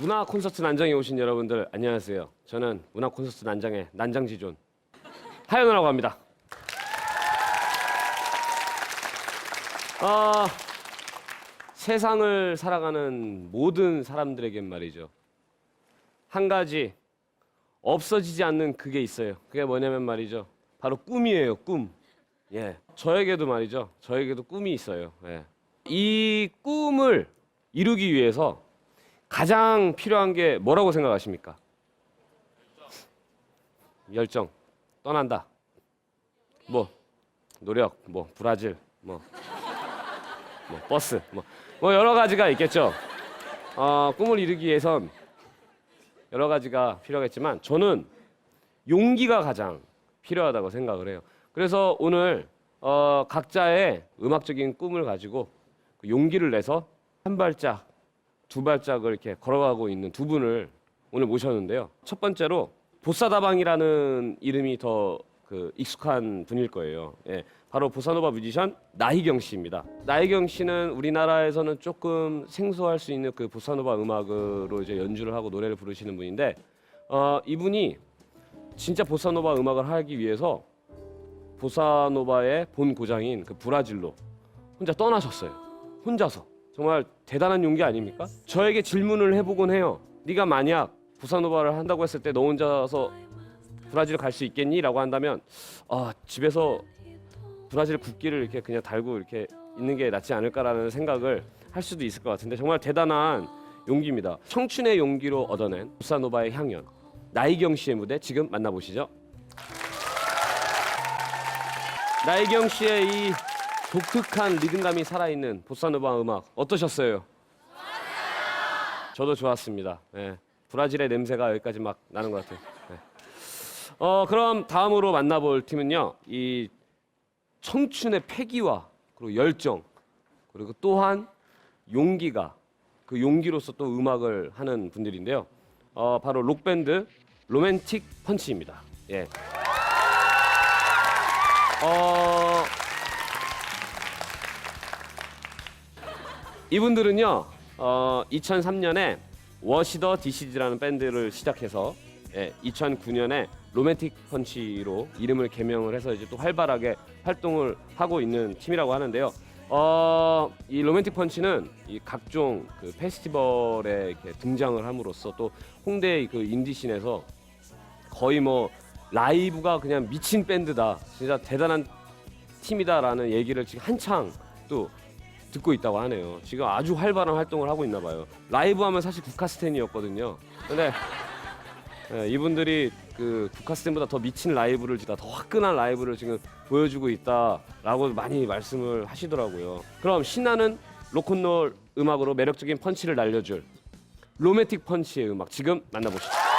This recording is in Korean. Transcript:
문화 콘서트 난장에 오신 여러분들 안녕하세요. 저는 문화 콘서트 난장의 난장지존 하연우라고 합니다. 아, 세상을 살아가는 모든 사람들에겐 말이죠. 한 가지 없어지지 않는 그게 있어요. 그게 뭐냐면 말이죠. 바로 꿈이에요, 꿈. 예. 저에게도 말이죠. 저에게도 꿈이 있어요. 예. 이 꿈을 이루기 위해서 가장 필요한 게 뭐라고 생각하십니까? 열정. 떠난다. 뭐 노력, 뭐 브라질, 뭐, 뭐 버스, 뭐, 뭐 여러 가지가 있겠죠. 어, 꿈을 이루기 위해선 여러 가지가 필요하겠지만 저는 용기가 가장 필요하다고 생각을 해요. 그래서 오늘 어, 각자의 음악적인 꿈을 가지고 그 용기를 내서 한 발짝, 두 발짝을 이렇게 걸어가고 있는 두 분을 오늘 모셨는데요. 첫 번째로 보사다방이라는 이름이 더 그 익숙한 분일 거예요. 예, 바로 보사노바 뮤지션 나희경 씨입니다. 나희경 씨는 우리나라에서는 조금 생소할 수 있는 그 보사노바 음악으로 이제 연주를 하고 노래를 부르시는 분인데 어, 이분이 진짜 보사노바 음악을 하기 위해서 보사노바의 본 고장인 그 브라질로 혼자 떠나셨어요. 혼자서 정말 대단한 용기 아닙니까? 저에게 질문을 해보곤 해요. 네가 만약 보사노바를 한다고 했을 때 너 혼자서 브라질 갈 수 있겠니?라고 한다면 아 집에서 브라질 국기를 이렇게 그냥 달고 이렇게 있는 게 낫지 않을까라는 생각을 할 수도 있을 것 같은데 정말 대단한 용기입니다. 청춘의 용기로 얻어낸 보사노바의 향연 나이경 씨의 무대 지금 만나보시죠. 나이경 씨의 이 독특한 리듬감이 살아있는 보사노바 음악 어떠셨어요? 저도 좋았습니다. 예. 브라질의 냄새가 여기까지 막 나는 것 같아요. 예. 어 그럼 다음으로 만나볼 팀은요. 이 청춘의 패기와 그리고 열정 그리고 또한 용기가 그 용기로서 또 음악을 하는 분들인데요. 어 바로 록 밴드 로맨틱 펀치입니다. 예. 어 이분들은요. 어 2003년에 워시더 디시즈라는 밴드를 시작해서 예, 2009년에 로맨틱 펀치로 이름을 개명을 해서 이제 또 활발하게 활동을 하고 있는 팀이라고 하는데요. 어, 이 로맨틱 펀치는 이 각종 그 페스티벌에 이렇게 등장을 함으로써 또 홍대 그 인디씬에서 거의 뭐 라이브가 그냥 미친 밴드다. 진짜 대단한 팀이다라는 얘기를 지금 한창 또 듣고 있다고 하네요. 지금 아주 활발한 활동을 하고 있나 봐요. 라이브 하면 사실 국카스텐이었거든요. 근데 예, 이분들이 그 국카스텐보다 더 미친 라이브를 진짜 더 화끈한 라이브를 지금 보여주고 있다라고 많이 말씀을 하시더라고요. 그럼 신나는 로큰롤 음악으로 매력적인 펀치를 날려줄 로맨틱 펀치의 음악 지금 만나보시죠.